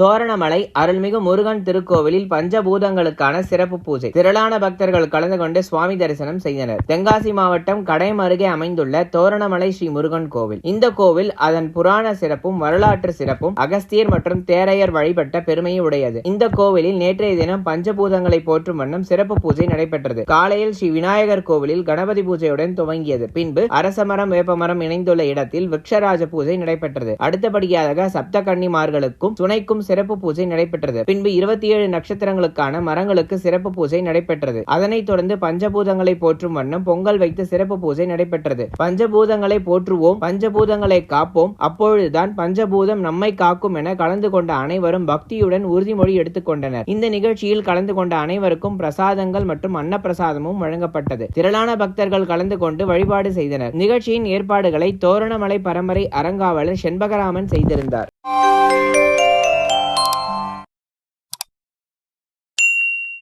தோரணமலை அருள்மிகு முருகன் திருக்கோவிலில் பஞ்சபூதங்களுக்கான சிறப்பு பூஜை. திரளான பக்தர்கள் கலந்து கொண்டு சுவாமி தரிசனம் செய்தனர். தென்காசி மாவட்டம் கடையம் அருகே அமைந்துள்ள தோரணமலை ஸ்ரீ முருகன் கோவில். இந்த கோவில் அதன் புராண சிறப்பும் வரலாற்று சிறப்பும் அகஸ்தியர் மற்றும் தேரையர் வழிபட்ட பெருமையை உடையது. இந்த கோவிலில் நேற்றைய தினம் பஞ்சபூதங்களை போற்றும் வண்ணம் சிறப்பு பூஜை நடைபெற்றது. காலையில் ஸ்ரீ விநாயகர் கோவிலில் கணபதி பூஜையுடன் துவங்கியது. பின்பு அரசமரம் வேப்பமரம் இணைந்துள்ள இடத்தில் விக்ஷராஜ பூஜை நடைபெற்றது. அடுத்தபடியாக சப்த கன்னிமார்களுக்கும் துணைக்கும் சிறப்பு பூஜை நடைபெற்றது. பின்பு இருபத்தி ஏழு நட்சத்திரங்களுக்கான மரங்களுக்கு சிறப்பு பூஜை நடைபெற்றது. அதனைத் தொடர்ந்து பஞ்சபூதங்களை போற்றும் வண்ணம் பொங்கல் வைத்து சிறப்பு பூஜை நடைபெற்றது. பஞ்சபூதங்களை போற்றுவோம் பஞ்சபூதங்களை காப்போம். அப்பொழுதுதான் பஞ்சபூதம் நம்மை காக்கும் என கலந்து கொண்ட அனைவரும் பக்தியுடன் உறுதிமொழி எடுத்துக்கொண்டனர் இந்த நிகழ்ச்சியில் கலந்து கொண்ட அனைவருக்கும் பிரசாதங்கள் மற்றும் அன்னப்பிரசாதமும் வழங்கப்பட்டது. திரளான பக்தர்கள் கலந்து கொண்டு வழிபாடு செய்தனர். நிகழ்ச்சியின் ஏற்பாடுகளை தோரணமலை பரம்பரை அறங்காவலர் செண்பகராமன் செய்திருந்தார்.